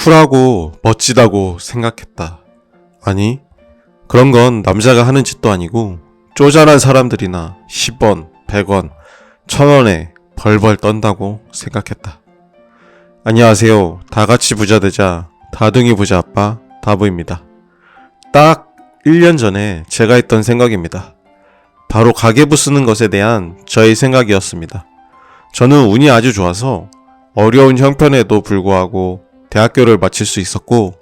쿨하고 멋지다고 생각했다. 아니, 그런 건 남자가 하는 짓도 아니고 쪼잔한 사람들이나 10원, 100원, 1000원에 벌벌 떤다고 생각했다. 안녕하세요. 다 같이 부자 되자 다둥이 부자 아빠 다부입니다. 딱 1년 전에 제가 했던 생각입니다. 바로 가계부 쓰는 것에 대한 저의 생각이었습니다. 저는 운이 아주 좋아서 어려운 형편에도 불구하고 대학교를 마칠 수 있었고,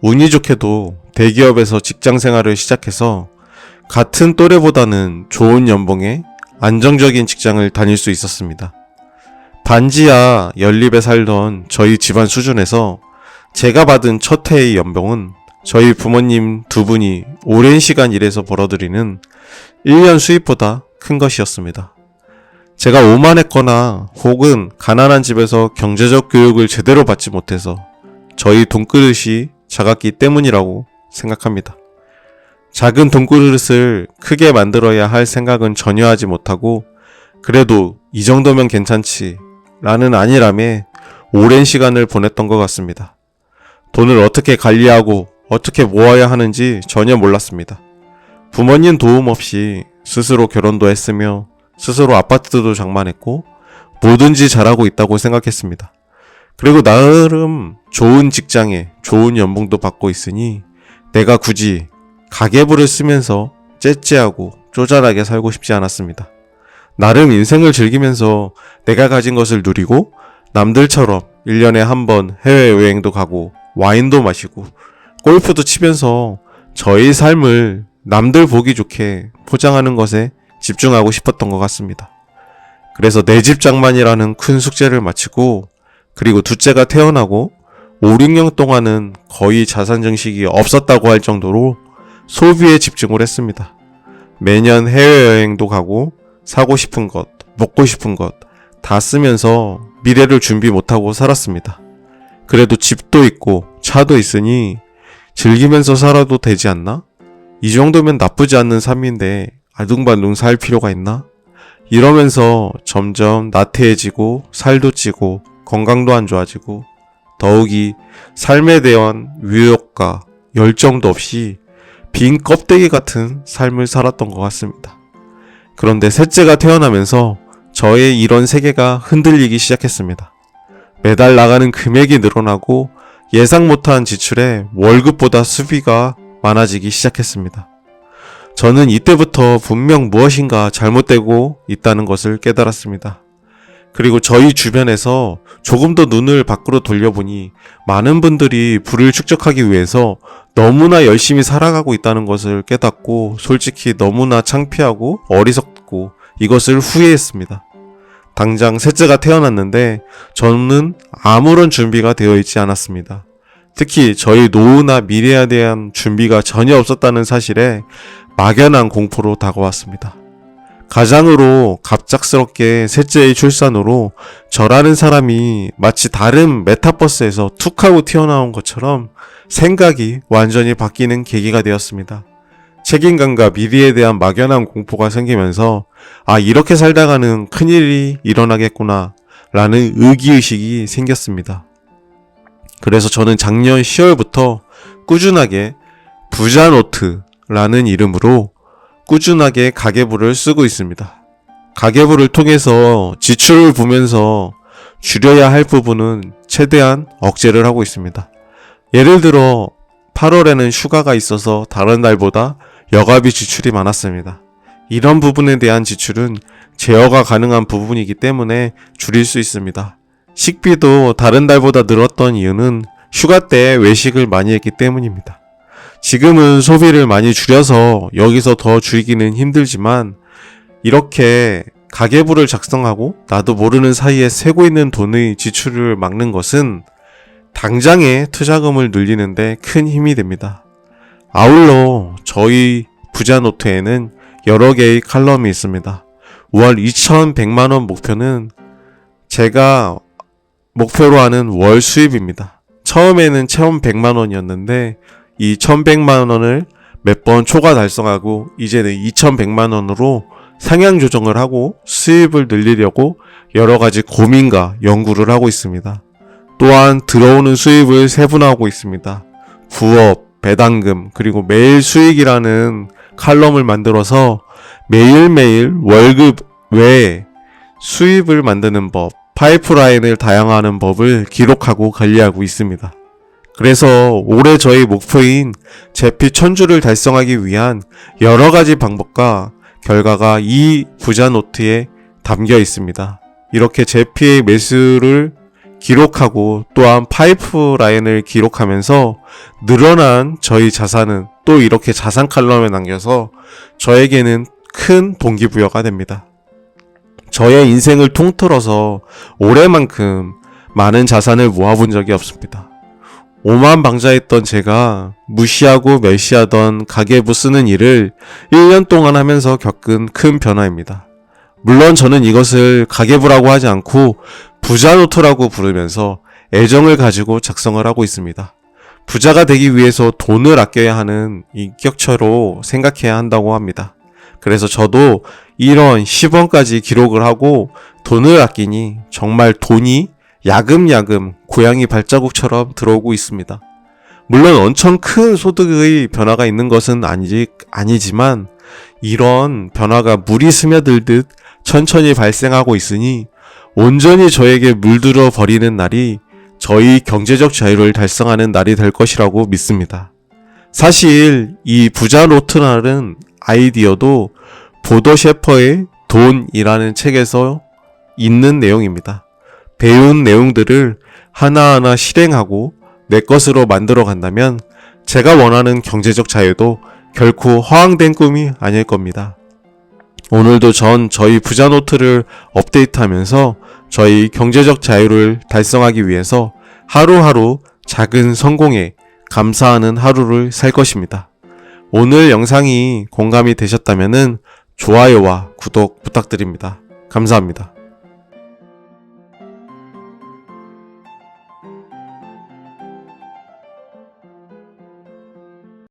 운이 좋게도 대기업에서 직장 생활을 시작해서 같은 또래보다는 좋은 연봉에 안정적인 직장을 다닐 수 있었습니다. 반지하 연립에 살던 저희 집안 수준에서 제가 받은 첫 해의 연봉은 저희 부모님 두 분이 오랜 시간 일해서 벌어들이는 1년 수입보다 큰 것이었습니다. 제가 오만했거나 혹은 가난한 집에서 경제적 교육을 제대로 받지 못해서 저희 돈그릇이 작았기 때문이라고 생각합니다. 작은 돈그릇을 크게 만들어야 할 생각은 전혀 하지 못하고 그래도 이 정도면 괜찮지 라는 안일함에 오랜 시간을 보냈던 것 같습니다. 돈을 어떻게 관리하고 어떻게 모아야 하는지 전혀 몰랐습니다. 부모님 도움 없이 스스로 결혼도 했으며 스스로 아파트도 장만했고 뭐든지 잘하고 있다고 생각했습니다. 그리고 나름 좋은 직장에 좋은 연봉도 받고 있으니 내가 굳이 가계부를 쓰면서 째째하고 쪼잔하게 살고 싶지 않았습니다. 나름 인생을 즐기면서 내가 가진 것을 누리고 남들처럼 1년에 한 번 해외여행도 가고 와인도 마시고 골프도 치면서 저의 삶을 남들 보기 좋게 포장하는 것에 집중하고 싶었던 것 같습니다. 그래서 내 집 장만이라는 큰 숙제를 마치고 그리고 둘째가 태어나고 5, 6년 동안은 거의 자산 증식이 없었다고 할 정도로 소비에 집중을 했습니다. 매년 해외여행도 가고 사고 싶은 것, 먹고 싶은 것 다 쓰면서 미래를 준비 못하고 살았습니다. 그래도 집도 있고 차도 있으니 즐기면서 살아도 되지 않나? 이 정도면 나쁘지 않는 삶인데 아둥바둥 살 필요가 있나? 이러면서 점점 나태해지고 살도 찌고 건강도 안 좋아지고 더욱이 삶에 대한 위협과 열정도 없이 빈 껍데기 같은 삶을 살았던 것 같습니다. 그런데 셋째가 태어나면서 저의 이런 세계가 흔들리기 시작했습니다. 매달 나가는 금액이 늘어나고 예상 못한 지출에 월급보다 수비가 많아지기 시작했습니다. 저는 이때부터 분명 무엇인가 잘못되고 있다는 것을 깨달았습니다. 그리고 저희 주변에서 조금 더 눈을 밖으로 돌려보니 많은 분들이 부를 축적하기 위해서 너무나 열심히 살아가고 있다는 것을 깨닫고 솔직히 너무나 창피하고 어리석고 이것을 후회했습니다. 당장 셋째가 태어났는데 저는 아무런 준비가 되어 있지 않았습니다. 특히 저희 노후나 미래에 대한 준비가 전혀 없었다는 사실에 막연한 공포로 다가왔습니다. 가장으로 갑작스럽게 셋째의 출산으로 저라는 사람이 마치 다른 메타버스에서 툭 하고 튀어나온 것처럼 생각이 완전히 바뀌는 계기가 되었습니다. 책임감과 미래에 대한 막연한 공포가 생기면서 아 이렇게 살다가는 큰일이 일어나겠구나 라는 의기의식이 생겼습니다. 그래서 저는 작년 10월부터 꾸준하게 부자노트라는 이름으로 꾸준하게 가계부를 쓰고 있습니다. 가계부를 통해서 지출을 보면서 줄여야 할 부분은 최대한 억제를 하고 있습니다. 예를 들어 8월에는 휴가가 있어서 다른 달보다 여가비 지출이 많았습니다. 이런 부분에 대한 지출은 제어가 가능한 부분이기 때문에 줄일 수 있습니다. 식비도 다른 달보다 늘었던 이유는 휴가 때 외식을 많이 했기 때문입니다. 지금은 소비를 많이 줄여서 여기서 더 줄이기는 힘들지만 이렇게 가계부를 작성하고 나도 모르는 사이에 새고 있는 돈의 지출을 막는 것은 당장의 투자금을 늘리는데 큰 힘이 됩니다. 아울러 저희 부자 노트에는 여러 개의 칼럼이 있습니다. 월 2,100만원 목표는 제가 목표로 하는 월 수입입니다. 처음에는 체험 100만 원이었는데 이 1100만 원을 몇 번 초과 달성하고 이제는 2100만 원으로 상향 조정을 하고 수입을 늘리려고 여러 가지 고민과 연구를 하고 있습니다. 또한 들어오는 수입을 세분화하고 있습니다. 부업, 배당금, 그리고 매일 수익이라는 칼럼을 만들어서 매일매일 월급 외에 수입을 만드는 법, 파이프라인을 다양화하는 법을 기록하고 관리하고 있습니다. 그래서 올해 저희 목표인 제피 천주를 달성하기 위한 여러 가지 방법과 결과가 이 부자 노트에 담겨 있습니다. 이렇게 제피의 매수를 기록하고 또한 파이프라인을 기록하면서 늘어난 저희 자산은 또 이렇게 자산 칼럼에 남겨서 저에게는 큰 동기부여가 됩니다. 저의 인생을 통틀어서 올해만큼 많은 자산을 모아본 적이 없습니다. 오만 방자했던 제가 무시하고 멸시하던 가계부 쓰는 일을 1년 동안 하면서 겪은 큰 변화입니다. 물론 저는 이것을 가계부라고 하지 않고 부자 노트라고 부르면서 애정을 가지고 작성을 하고 있습니다. 부자가 되기 위해서 돈을 아껴야 하는 인격처로 생각해야 한다고 합니다. 그래서 저도 1원, 10원까지 기록을 하고 돈을 아끼니 정말 돈이 야금야금 고양이 발자국처럼 들어오고 있습니다. 물론 엄청 큰 소득의 변화가 있는 것은 아니, 아니지만 이런 변화가 물이 스며들듯 천천히 발생하고 있으니 온전히 저에게 물들어 버리는 날이 저희 경제적 자유를 달성하는 날이 될 것이라고 믿습니다. 사실 이 부자 노트라는 아이디어도 보도 셰퍼의 돈이라는 책에서 있는 내용입니다. 배운 내용들을 하나하나 실행하고 내 것으로 만들어 간다면 제가 원하는 경제적 자유도 결코 허황된 꿈이 아닐 겁니다. 오늘도 전 저희 부자 노트를 업데이트하면서 저희 경제적 자유를 달성하기 위해서 하루하루 작은 성공에 감사하는 하루를 살 것입니다. 오늘 영상이 공감이 되셨다면 좋아요와 구독 부탁드립니다. 감사합니다.